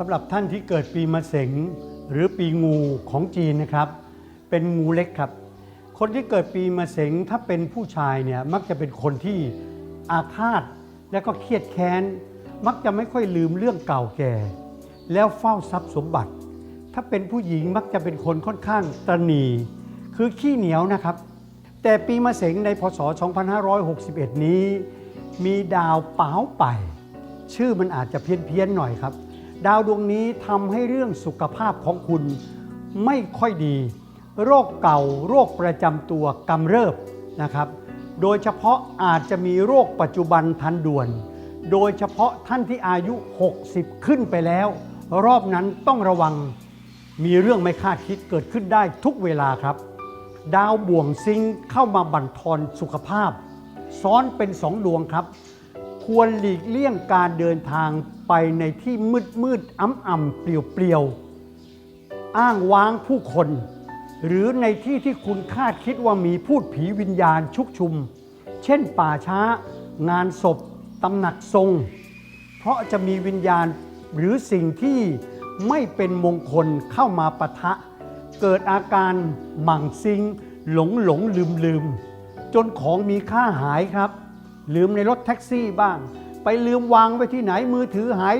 สำหรับท่านที่เกิดปีมะเสงหรือปีงูของจีนนะครับ เป็นงูเล็กครับ คนที่เกิดปีมะเสงถ้าเป็นผู้ชายเนี่ยมักจะเป็นคนที่อาฆาตและก็เครียดแค้น มักจะไม่ค่อยลืมเรื่องเก่าแก่ แล้วเฝ้าทรัพย์สมบัติ ถ้าเป็นผู้หญิงมักจะเป็นคนค่อนข้างตระหนีคือขี้เหนียวนะครับ แต่ปีมะเสงในพศ 2561 นี้ มีดาวเป๋าไป ชื่อมันอาจจะเพี้ยนๆหน่อยครับ ดาวดวงนี้ทำให้เรื่องสุขภาพของคุณไม่ค่อยดี โรคเก่าโรคประจำตัวกำเริบนะครับ โดยเฉพาะอาจจะมีโรคปัจจุบันทันด่วน โดยเฉพาะท่านที่อายุ 60 ขึ้นไปแล้ว รอบนั้นต้องระวังมีเรื่องไม่คาดคิดเกิดขึ้นได้ทุกเวลาครับ ดาวบ่วงซิงเข้ามาบั่นทอนสุขภาพ ซ้อนเป็นสองดวงครับ ควรหลีกเลี่ยงการเดินทาง ไปในที่มืดมืดอ้ำอ่ำเปลี่ยวเปลี่ยวอ้างว้างผู้คน หรือในที่ที่คุณคาดคิดว่ามีพูดผีวิญญาณชุกชุม เช่นป่าช้า งานศพตำหนักทรง เพราะจะมีวิญญาณหรือสิ่งที่ไม่เป็นมงคลเข้ามาปะทะ เกิดอาการหมั่งซิง หลงหลงลืมลืมจนของมีค่าหายครับ ลืมในรถแท็กซี่บ้าง ไปลืมวางไว้ที่ไหนมือถือหาย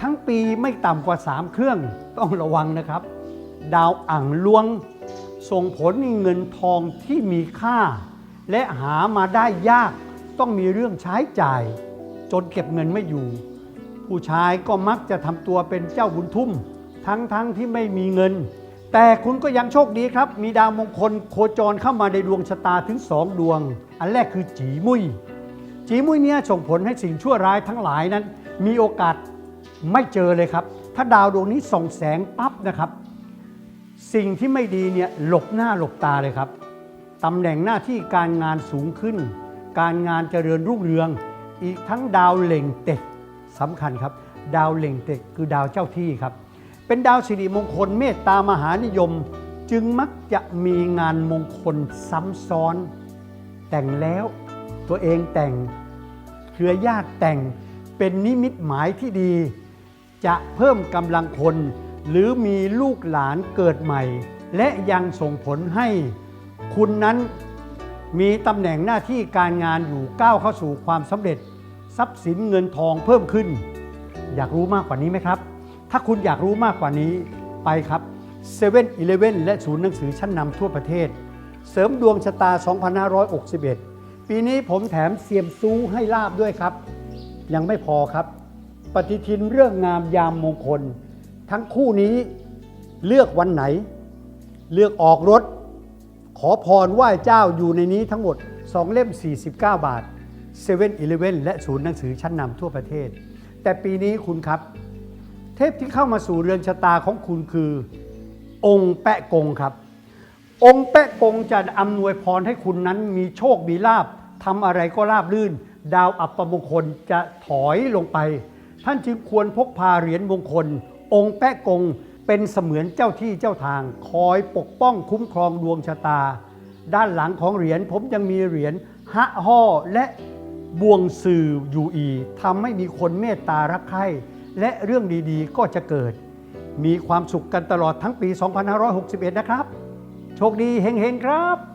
ทั้งปีไม่ต่ำกว่า 3 เครื่องต้องระวังนะครับ ดาวอ่างลวง ส่งผลให้เงินทองที่มีค่า และหามาได้ยากต้องมีเรื่องใช้จ่าย จนเก็บเงินไม่อยู่ ผู้ชายก็มักจะทำตัวเป็นเจ้าบุญทุ่ม ทั้งๆทที่ไม่มีเงิน แต่คุณก็ยังโชคดีครับ มีดาวมงคลโคจรเข้ามาในดวงชะตาถึงสองดวง อันแรกคือจีมุย จีมุยเนี่ยส่งผลให้สิ่งชั่วร้ายทั้งหลายนั้น มีโอกาสไม่เจอเลยครับ ถ้าดาวดวงนี้ส่องแสงปั๊บนะครับ สิ่งที่ไม่ดีเนี่ยหลบหน้าหลบตาเลยครับตำแหน่งหน้าที่การงานสูงขึ้น การงานเจริญรุ่งเรือง อีกทั้งดาวเหล่งเต็กสำคัญครับ ดาวเหล่งเต็กคือดาวเจ้าที่ครับ เป็นดาวสิริมงคลเมตตามหานิยม จึงมักจะมีงานมงคลซ้ำซ้อน แต่งแล้วตัวเองแต่ง รือญาติแต่งเป็นนิมิตหมายที่ดี จะเพิ่มกำลังคน หรือมีลูกหลานเกิดใหม่ และยังส่งผลให้ คุณนั้นมีตำแหน่งหน้าที่การงานอยู่ก้าวเข้าสู่ความสำเร็จ ทรัพย์สินเงินทองเพิ่มขึ้น อยากรู้มากกว่านี้ไหมครับ ถ้าคุณอยากรู้มากกว่านี้ไปครับ7 e เ e ่ e อและศูนย์หนังสือชั้นนำทั่วประเทศ เสริมดวงชะตา 2561 ปีนี้ผมแถมเซียมซูให้ลาบด้วยครับ ยังไม่พอครับ ปฏิทินเรื่องงามยามมงคล ทั้งคู่นี้เลือกวันไหน เลือกออกรถ ขอพรไหว้เจ้าอยู่ในนี้ทั้งหมด 2 เล่ม 49 บาท7 e เ e ่ e และศูนย์หนังสือชั้นนำทั่วประเทศ แต่ปีนี้คุณครับ เทพที่เข้ามาสู่เรือนชะตาของคุณคือ องค์แปะกงครับ องค์แปะกงจะอำนวยพรให้คุณนั้นมีโชคมีลาบ ทำอะไรก็ราบลื่น ดาวอัปมงคลจะถอยลงไป ท่านจึงควรพกพาเหรียญมงคล องค์แปะกงเป็นเสมือนเจ้าที่เจ้าทาง คอยปกป้องคุ้มครองดวงชะตา ด้านหลังของเหรียญผมยังมีเหรียญฮะห่อและบวงสื่ออยู่อีทำให้มีคนเมตตารักใคร่และเรื่องดีๆ ก็จะเกิด มีความสุขกันตลอดทั้งปี 2561 นะครับ โชคดีเฮงๆ ครับ